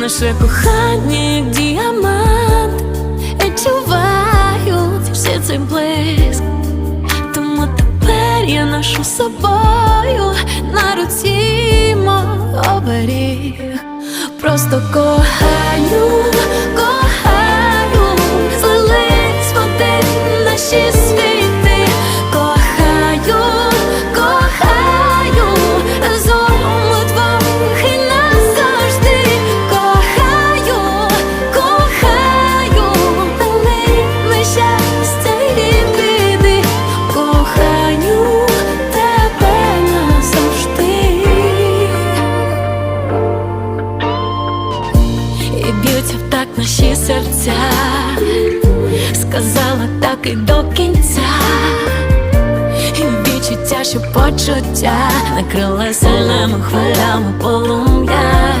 Наше кохання, як діамант, відчуваю всі цей блиск. Тому тепер я ношу собою на руці мов. Просто кохаю, кохаю, злились в один наші наші серця, сказала так і до кінця. І відчуття, що почуття накрила сильними хвилями полум'я.